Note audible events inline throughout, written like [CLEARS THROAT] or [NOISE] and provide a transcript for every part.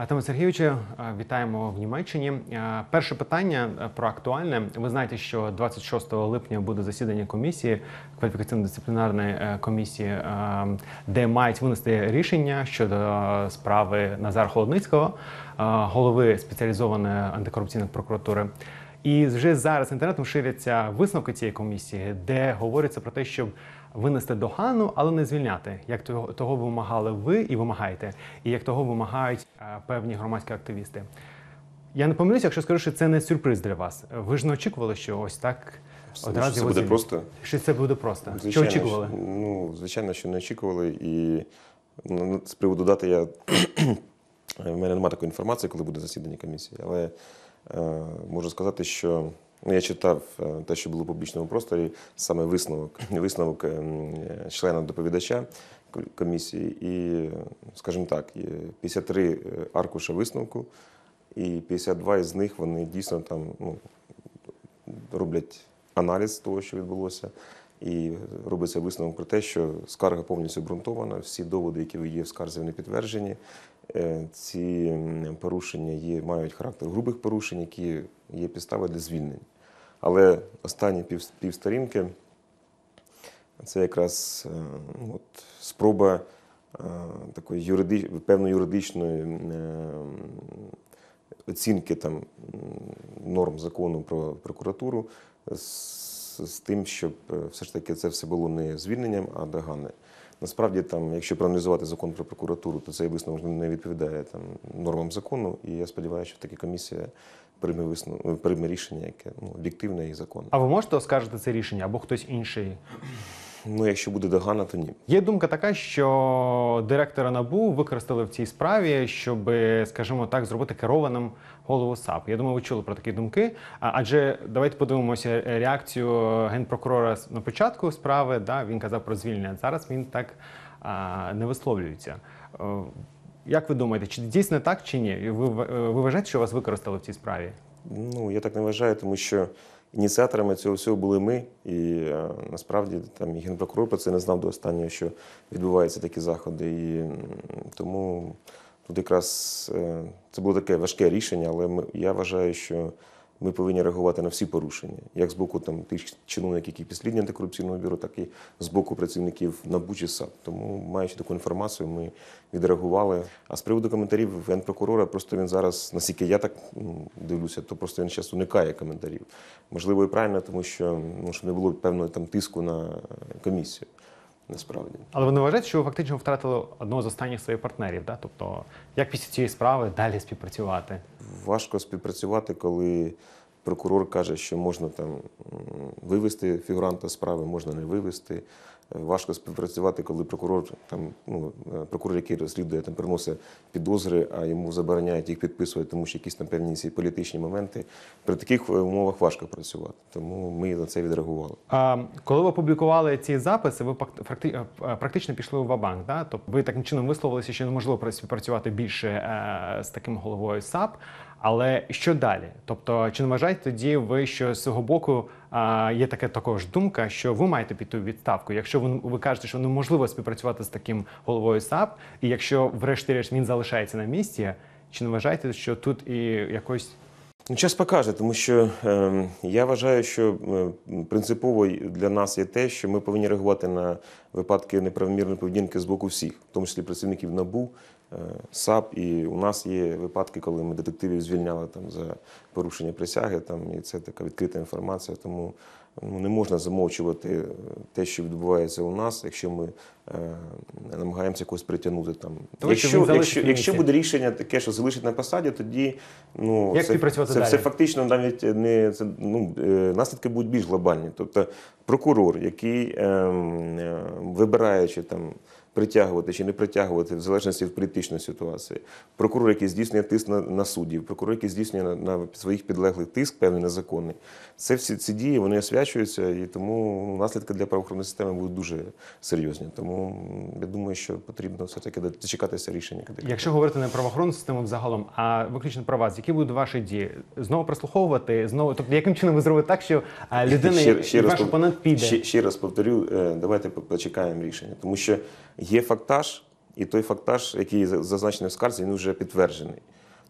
Артеме Сергійовичу, вітаємо в Німеччині. Перше питання е, про актуальне. Ви знаєте, що 26 липня буде засідання комісії, кваліфікаційно-дисциплінарної е, комісії, де мають винести рішення щодо е, справи Назара Холодницького, голови спеціалізованої антикорупційної прокуратури. І вже зараз інтернетом ширяться висновки цієї комісії, де говориться про те, щоб винести догану, але не звільняти, як того, вимагали ви і вимагаєте, і як того вимагають е, певні громадські активісти. Я не помилюся, якщо скажу, що це не сюрприз для вас. Ви ж не очікували, що ось так Що одразу це буде просто? Що це буде просто? що очікували? що- Ну, звичайно, що не очікували. І ну, з приводу дати я [CLEARS THROAT] в мене немає такої інформації, коли буде засідання комісії, але е, можу сказати, що я читав е, те, що було в публічному просторі, саме висновок, [CLEARS THROAT] висновок ем, е, члена доповідача комісії, і, е, скажімо так, є 53 аркуша висновку, і 52 із них вони дійсно там ну, роблять аналіз того, що відбулося, і робиться висновок про те, що скарга повністю обґрунтована, всі доводи, які є в скарзі, вони підтверджені. Е, Ці порушення є, мають характер грубих порушень, які є підстави для звільнення. Але останні пів, півсторінки це якраз е, от, спроба е, такої юриди, певної юридичної оцінки там, норм закону про прокуратуру з, з тим, щоб все ж таки це все було не звільненням, а догани. Насправді, там, якщо проаналізувати закон про прокуратуру, то цей висновок не відповідає там, нормам закону, і я сподіваюся, що таки комісія прийме, висновок, прийме рішення, яке ну, об'єктивне і законне. А ви можете оскаржити це рішення або хтось інший? Ну, якщо буде догана, то ні. Є думка така, що директора НАБУ використали в цій справі, щоб, скажімо так, зробити керованим голову САП. Я думаю, ви чули про такі думки. Адже давайте подивимося реакцію генпрокурора на початку справи. Да, він казав про звільнення. Зараз він так а, не висловлюється. Е, Як ви думаєте, чи дійсно так, чи ні? Ви, е, ви вважаєте, що вас використали в цій справі? Ну, я так не вважаю, тому що ініціаторами цього всього були ми, і е, насправді там і генпрокурор про це не знав до останнього, що відбуваються такі заходи. І тому тут якраз е, це було таке важке рішення, але ми, я вважаю, що ми повинні реагувати на всі порушення, як з боку там, тих чиновників, які підслідні антикорупційного бюро, так і з боку працівників НАБУ чи САП. Тому, маючи таку інформацію, ми відреагували. А з приводу коментарів генпрокурора, просто він зараз, наскільки я так дивлюся, то просто він зараз уникає коментарів. Можливо, і правильно, тому що ну, щоб не було певного там тиску на комісію. Насправді. Але ви не вважаєте, що ви фактично втратили одного з останніх своїх партнерів? Да? Тобто, як після цієї справи далі співпрацювати? Важко співпрацювати, коли прокурор каже, що можна там вивести фігуранта справи, можна не вивести. Важко співпрацювати, коли прокурор там ну е, прокурор, який розслідує, там приносить підозри, а йому забороняють їх підписувати, тому що якісь там певні ці політичні моменти. При таких е, умовах важко працювати. Тому ми на це відреагували. А, коли ви опублікували ці записи, ви факти- е, практично пішли у вабанк. Да? Тобто ви таким чином висловилися, що неможливо співпрацювати більше з таким головою САП. Але що далі? Тобто, чи не вважаєте тоді ви, що з цього боку є така також думка, що ви маєте піти у відставку? Якщо ви, ви кажете, що неможливо співпрацювати з таким головою САП, і якщо врешті-решт він залишається на місці, чи не вважаєте, що тут і якось Ну, час покаже, тому що е, я вважаю, що е, принципово для нас є те, що ми повинні реагувати на випадки неправомірної поведінки з боку всіх, в тому числі працівників НАБУ, е, САП. І у нас є випадки, коли ми детективів звільняли там за порушення присяги. Там і це така відкрита інформація. Тому не можна замовчувати те, що відбувається у нас, якщо ми е, намагаємося когось притягнути там. Тому якщо, якщо, якщо буде рішення таке, що залишить на посаді, тоді ну Як це, це, це фактично навіть не це ну е, наслідки будуть більш глобальні. Тобто прокурор, який ем, е, вибираючи там. Притягувати чи не притягувати в залежності від політичної ситуації, прокурор, який здійснює тиск на, на суддів, прокурор, який здійснює на, на своїх підлеглих тиск, певний незаконний. Це всі ці дії вони освячуються, і тому наслідки для правоохоронної системи будуть дуже серйозні. Тому я думаю, що потрібно все таки дочекатися рішення. Якщо говорити не правоохоронну систему взагалом, а виключно про вас, які будуть ваші дії? Знову прослуховувати, знову, тобто яким чином ви зробите так, що а, людина, і ваш пов- опонент піде? Ще, ще раз повторю, е, давайте по- почекаємо рішення, тому що є фактаж, і той фактаж, який зазначений в скарзі, він вже підтверджений.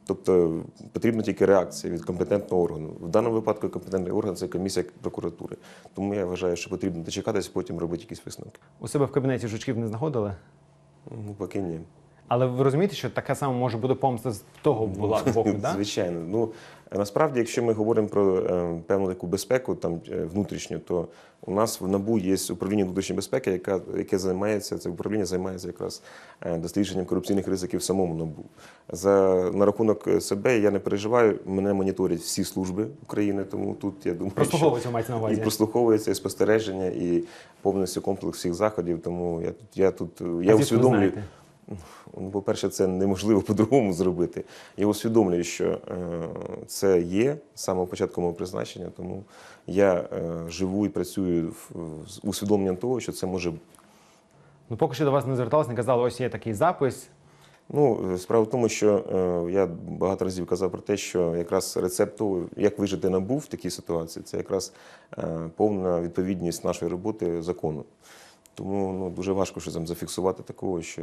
Тобто потрібна тільки реакція від компетентного органу. В даному випадку компетентний орган це комісія прокуратури. Тому я вважаю, що потрібно дочекатися, потім робити якісь висновки. У себе в кабінеті жучків не знаходили? Ну, поки ні. Але ви розумієте, що така сама може бути помста з того була боку, [LAUGHS] да? Звичайно. Ну насправді, якщо ми говоримо про е, певну таку безпеку, там е, внутрішню, то у нас в НАБУ є управління внутрішньої безпеки, яка яке займається це управління, займається якраз е, дослідженням корупційних ризиків в самому НАБУ. За на рахунок себе я не переживаю. Мене моніторять всі служби України, тому тут я думаю, що мається на і прослуховується і спостереження, і повністю комплекс всіх заходів. Тому я тут я тут е, А я звідки усвідомлюю. Ну, по-перше, це неможливо [LAUGHS] по-другому зробити. Я усвідомлюю, що е, це є з самого початку мого призначення, тому я е, живу і працюю з усвідомленням того, що це може бути. Ну поки що до вас не зверталися, не казали, ось є такий запис. Ну, е, справа в тому, що е, я багато разів казав про те, що якраз рецепт того, як вижити набув в такій ситуації, це якраз е, повна відповідність нашої роботи закону. Тому ну, дуже важко що там зафіксувати такого, що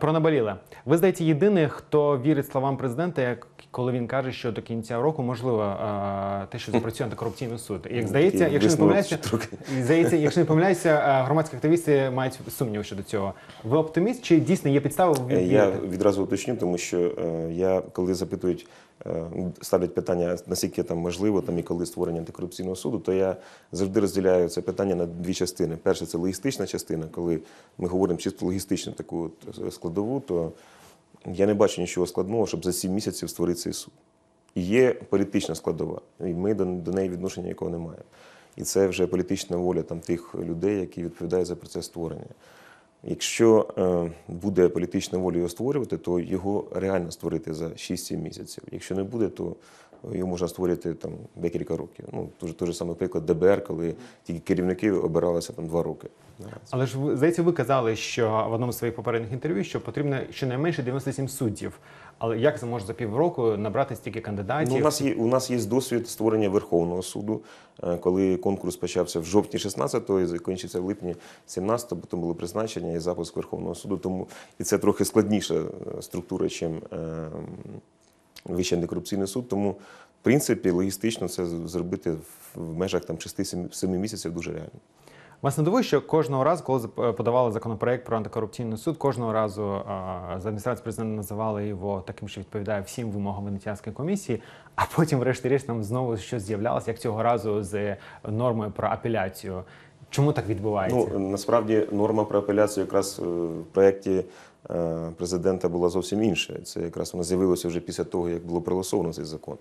Про наболіле. Ви здається, єдиний, хто вірить словам президента, як коли він каже, що до кінця року можливо те, що запрацює антикорупційний суд. Як здається, якщо не помиляюся, здається, якщо не помиляюся, громадські активісти мають сумніви щодо цього. Ви оптиміст чи дійсно є підстави Е. Я відразу уточню, тому що е, я, коли запитують, ставлять питання, наскільки там можливо там і коли створення антикорупційного суду, то я завжди розділяю це питання на дві частини. Перше це логістична частина, коли ми говоримо чисто логістичну таку е, складову, то я не бачу нічого складного, щоб за сім місяців створити цей суд. І є політична складова, і ми до, до неї відношення якого маємо. І це вже політична воля там тих людей, які відповідають за процес створення. Якщо е, буде політична воля його створювати, то його реально створити за 6-7 місяців. Якщо не буде, то його можна створити там декілька років. Ну, дуже той же самий приклад ДБР, коли тільки керівники обиралися там два роки. Але ж здається, ви казали, що в одному з своїх попередніх інтерв'ю, що потрібно щонайменше 97 суддів. Але як це може за півроку набрати стільки кандидатів? Ну, у нас є у нас є досвід створення Верховного суду, е, коли конкурс почався в жовтні 16-го і закінчився в липні 17-го, потім було призначення і запуск Верховного суду. Тому і це трохи складніша е, структура, ніж Вищий антикорупційний суд. Тому, в принципі, логістично це зробити в- межах там 6-7 місяців дуже реально. Вас не дивує, що кожного разу, коли подавали законопроект про антикорупційний суд, кожного разу а, з адміністрації президента називали його таким, що відповідає всім вимогам Венеціанської комісії, [LAUGHS] а потім, врешті-решт, нам знову щось з'являлося, як цього разу з нормою про апеляцію. Чому так відбувається? Ну насправді норма про апеляцію якраз е, в проєкті е, президента була зовсім інша. Це якраз вона з'явилася вже після того, як було проголосовано цей закон.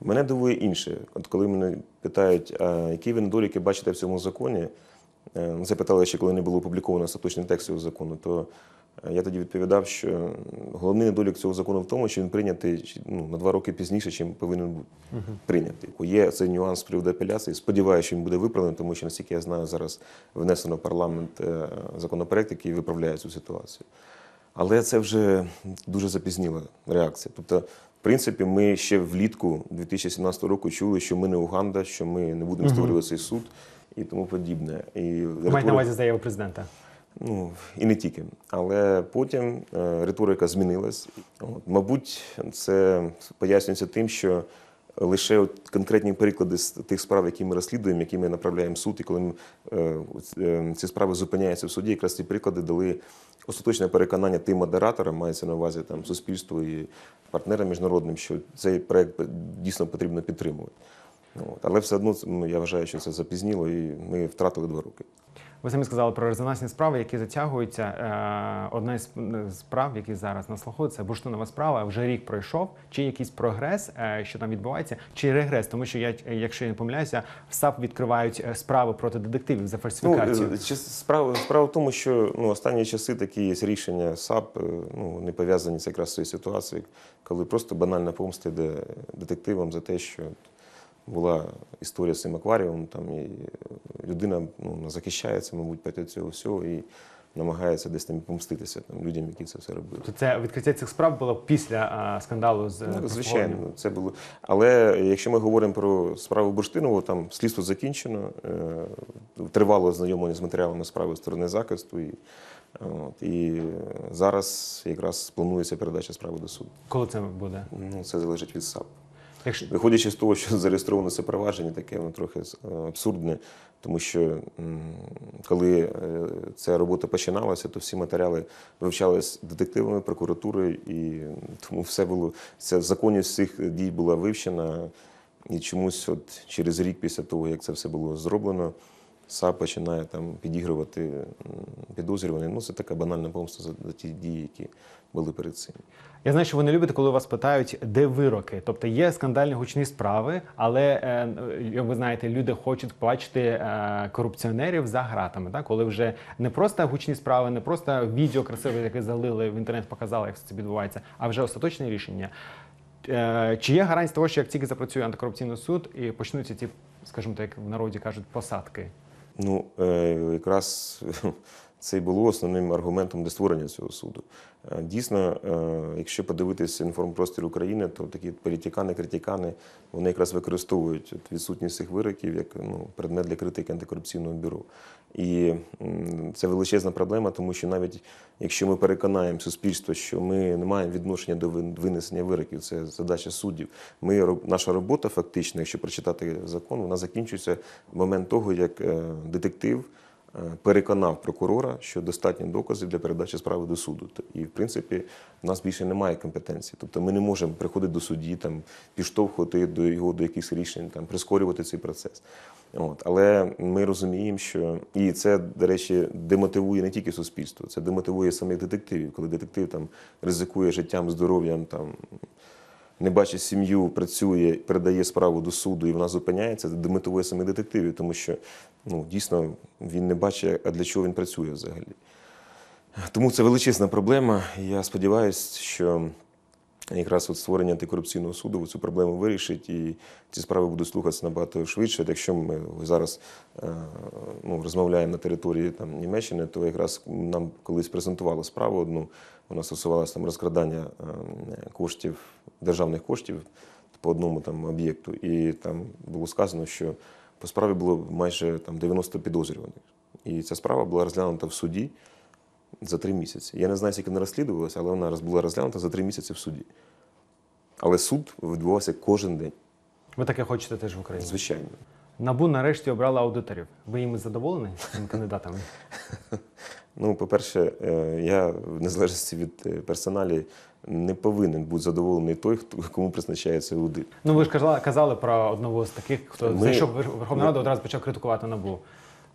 Мене дивує інше. От коли мене питають, а які ви недоліки бачите в цьому законі, е, ну, це питали ще, коли не було опубліковано остаточний текст цього закону, то е, я тоді відповідав, що головний недолік цього закону в тому, що він прийнятий ну, на два роки пізніше, чим повинен бути прийнятий. Є цей нюанс з приводу апеляції. Сподіваюся, що він буде виправлений, тому що, наскільки я знаю, зараз внесено в парламент е, законопроект, який виправляє цю ситуацію. Але це вже дуже запізніла реакція. Тобто, в принципі, ми ще влітку 2017 року чули, що ми не Уганда, що ми не будемо створювати цей суд і тому подібне. І Ви маєте на увазі заяву президента? Ну і не тільки. Але потім е, риторика змінилась. От, мабуть, це пояснюється тим, що лише от конкретні приклади з тих справ, які ми розслідуємо, які ми направляємо в суд, і коли ми, е, е, ці справи зупиняються в суді, якраз ці приклади дали остаточне переконання тим модераторам, мається на увазі там суспільству і партнерам міжнародним, що цей проект дійсно потрібно підтримувати. От. Але все одно ну, я вважаю, що це запізніло, і ми втратили два роки. Ви самі сказали про резонансні справи, які затягуються. Е, Одна з справ, які зараз на слуху, це бурштинова справа. Вже рік пройшов. Чи якийсь прогрес, е, що там відбувається, чи регрес? Тому що я, якщо я не помиляюся, в САП відкривають е, справи проти детективів за фальсифікацію. Ну, справа, справа в тому, що ну, останні часи такі є рішення САП, е, ну, не пов'язані з якраз цією ситуацією, коли просто банальна помста йде детективам за те, що була історія з цим акваріумом, там, і людина ну, захищається, мабуть, проти цього всього і намагається десь там помститися там, людям, які це все робили. То це відкриття цих справ було після е, скандалу з е, Ну, звичайно, це було. Але якщо ми говоримо про справу Бурштинову, там слідство закінчено, е, тривало ознайомлення з матеріалами справи сторони захисту, і От, і зараз якраз планується передача справи до суду. Коли це буде? Ну, це залежить від САП. Якщо Виходячи з того, що зареєстровано це провадження, таке воно трохи е, абсурдне, тому що коли е, ця робота починалася, то всі матеріали вивчалися детективами, прокуратурою, і тому все було ця законність цих дій була вивчена. І чомусь, от через рік після того, як це все було зроблено, САП починає там підігрувати підозрюваний. Ну, це така банальна помста за, ті дії, які були перед цим. Я знаю, що ви не любите, коли вас питають, де вироки. Тобто є скандальні гучні справи, але е, як ви знаєте, люди хочуть бачити е, корупціонерів за гратами. Так? Коли вже не просто гучні справи, не просто відео красиве, яке залили в інтернет, показали, як це відбувається, а вже остаточне рішення. Е, Чи є гарантія того, що як тільки запрацює антикорупційний суд і почнуться ті, скажімо так, як в народі кажуть, посадки? Ну, е, якраз це і було основним аргументом для створення цього суду. Е, Дійсно, е, якщо подивитися інформпростір України, то такі політикани, критикани, вони якраз використовують відсутність цих вироків як ну, предмет для критики антикорупційного бюро. І це величезна проблема, тому що навіть якщо ми переконаємо суспільство, що ми не маємо відношення до вин- винесення вироків, це задача суддів. Ми наша робота фактично, якщо прочитати закон, вона закінчується в момент того, як е, детектив переконав прокурора, що достатньо доказів для передачі справи до суду. І в принципі в нас більше немає компетенції. Тобто ми не можемо приходити до судді, там підштовхувати до його до якихось рішень, там прискорювати цей процес. От. Але ми розуміємо, що і це, до речі, демотивує не тільки суспільство, це демотивує самих детективів, коли детектив там ризикує життям, здоров'ям, там не бачить сім'ю, працює, передає справу до суду і вона зупиняється, це демотивує самих детективів, тому що ну, дійсно він не бачить, а для чого він працює взагалі. Тому це величезна проблема. Я сподіваюся, що якраз от створення антикорупційного суду цю проблему вирішить, і ці справи будуть слухатися набагато швидше. Якщо ми зараз е, ну, розмовляємо на території там, Німеччини, то якраз нам колись презентували справу одну. Вона стосувалася там розкрадання е, коштів, державних коштів по одному там об'єкту. І там було сказано, що по справі було майже там 90 підозрюваних. І ця справа була розглянута в суді за три місяці. Я не знаю, скільки вона розслідувалася, але вона була розглянута за три місяці в суді. Але суд відбувався кожен день, Ви таке хочете теж в Україні? звичайно. Набу нарешті обрала аудиторів. Ви їм задоволені цими кандидатами? [LAUGHS] Ну, по-перше, е, я в незалежності від е, персоналі не повинен бути задоволений той, хто кому призначається аудит. Ну ви ж казали, казали про одного з таких, хто Ми- зайшов в Верховну Раду, одразу почав критикувати набу.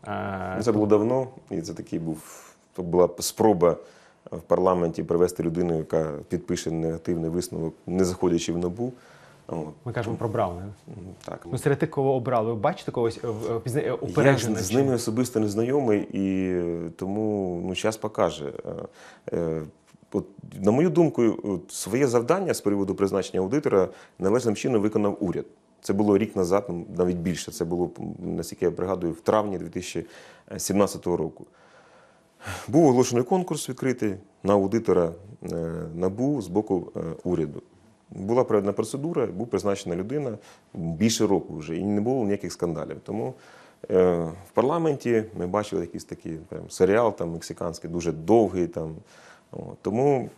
Е, Це було давно, і це такий був то була спроба в парламенті привести людину, яка підпише негативний висновок, не заходячи в набу. От. Ми кажемо про Брауна. Так. Ну, серед тих, кого обрали, ви бачите когось е, в- е, е, Я з, ними особисто не знайомий, і е, тому ну, час покаже. Е, е, От, на мою думку, от, своє завдання з приводу призначення аудитора належним чином виконав уряд. Це було рік назад, ну, навіть більше. Це було, наскільки я пригадую, в травні 2017 року. Був оголошений конкурс відкритий на аудитора е, НАБУ з боку е, уряду. Була проведена процедура, був призначена людина більше року вже, і не було ніяких скандалів. Тому е, в парламенті ми бачили якийсь такий прям, серіал там, мексиканський, дуже довгий. Там, Тому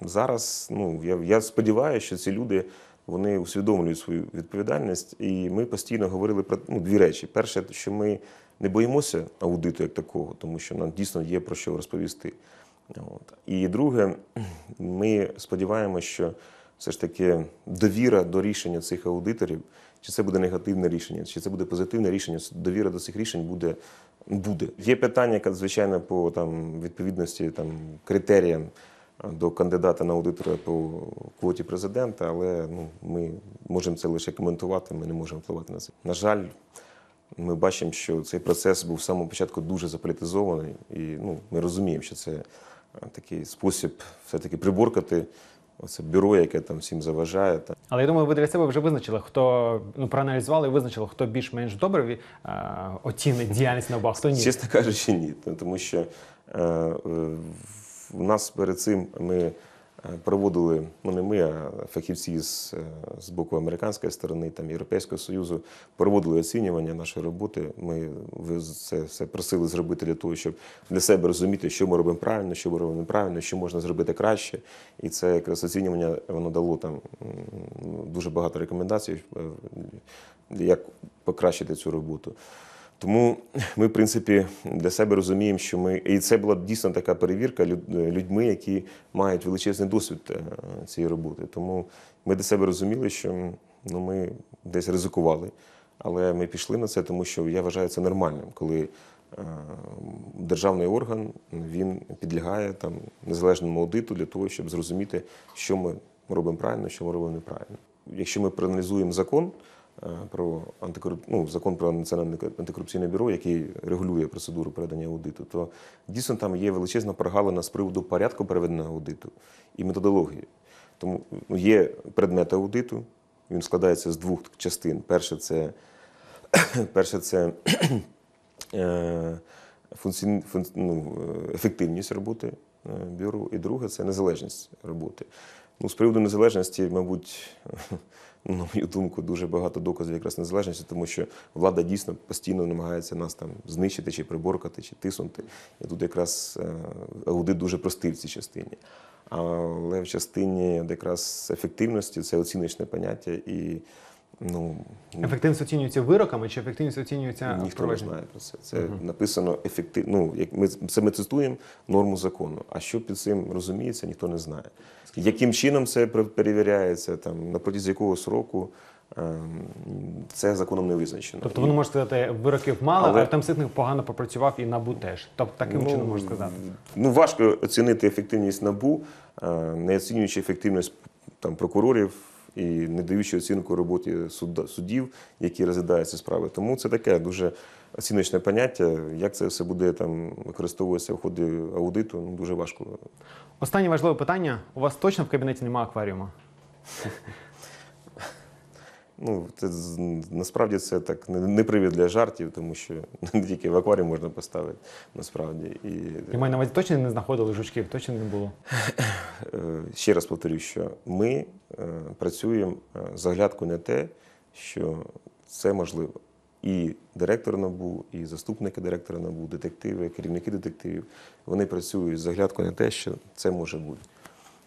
зараз ну, я, я сподіваюся, що ці люди вони усвідомлюють свою відповідальність, і ми постійно говорили про ну, дві речі. Перше, що ми не боїмося аудиту як такого, тому що нам дійсно є про що розповісти. От. І друге, ми сподіваємося, що все ж таки довіра до рішення цих аудиторів, чи це буде негативне рішення, чи це буде позитивне рішення, довіра до цих рішень буде. буде. Є питання, звичайно, по там, відповідності там, критеріям до кандидата на аудитора по квоті президента, але ну, ми можемо це лише коментувати, ми не можемо впливати на це. На жаль, ми бачимо, що цей процес був з самого початку дуже заполітизований, і ну, ми розуміємо, що це е, такий спосіб все-таки приборкати оце бюро, яке там всім заважає. Та. Але я думаю, ви для себе вже визначили, хто ну проаналізували і визначили, хто більш-менш добре е, оцінить діяльність НАБУ, а хто ні. Чесно кажучи, ні. Тому що е, е, у нас перед цим ми Проводили, ну не ми, а фахівці з, е, з боку американської сторони, там Європейського Союзу, проводили оцінювання нашої роботи. Ми це все просили зробити для того, щоб для себе розуміти, що ми робимо правильно, що ми робимо неправильно, що можна зробити краще. І це якраз оцінювання воно дало там дуже багато рекомендацій, е, як покращити цю роботу. Тому ми, в принципі, для себе розуміємо, що ми. І це була дійсно така перевірка людьми, які мають величезний досвід е, цієї роботи. Тому ми для себе розуміли, що ну, ми десь ризикували. Але ми пішли на це, тому що я вважаю це нормальним, коли е, державний орган він підлягає там незалежному аудиту для того, щоб зрозуміти, що ми робимо правильно, що ми робимо неправильно. Якщо ми проаналізуємо закон про антикоруп... ну, закон про національне антикорупційне бюро, який регулює процедуру проведення аудиту, то дійсно там є величезна прогалина з приводу порядку проведення аудиту і методології. Тому ну, є предмет аудиту, він складається з двох частин. Перше це, [COUGHS] перше це е, функці... фун... ну, е, ефективність роботи е, бюро, і друге це незалежність роботи. Ну, з приводу незалежності, мабуть, [LAUGHS] на мою думку, дуже багато доказів якраз незалежності, тому що влада дійсно постійно намагається нас там знищити, чи приборкати, чи тиснути. І тут якраз е, аудит дуже простий в цій частині. Але в частині якраз ефективності це оціночне поняття і ну, Ефективність оцінюється вироками чи ефективність оцінюється Ніхто не знає про це. Це написано ефективно. Ну, як ми це ми цитуємо норму закону. А що під цим розуміється, ніхто не знає. Яким чином це перевіряється, там на протязі якого сроку ем, це законом не визначено. Тобто вони можуть сказати, вироків мало, Але- а там ситник погано попрацював і набу теж. Тобто таким Ну, чином можна сказати. Ну важко оцінити ефективність набу, е, не оцінюючи ефективність там прокурорів. І не даючи оцінку роботі суддів, які розглядають ці справи. Тому це таке дуже оціночне поняття. Як це все буде там використовуватися в ході аудиту, ну дуже важко. Останнє важливе питання: у вас точно в кабінеті немає акваріуму? Ну це насправді це так не, не привід для жартів, тому що [LAUGHS] не тільки в акваріум можна поставити насправді. І Я маю на увазі точно не знаходили жучків, точно не було. Е, ще раз повторюю, що ми е, працюємо е, з оглядкою на те, що це можливо. І директор НАБУ, і заступники директора НАБУ, детективи, керівники детективів, вони працюють з оглядкою на те, що це може бути.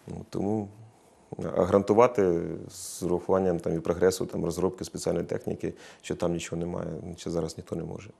Ну, Тому а гарантувати з урахуванням там, і прогресу там, розробки спеціальної техніки, що там нічого немає, чи зараз ніхто не може.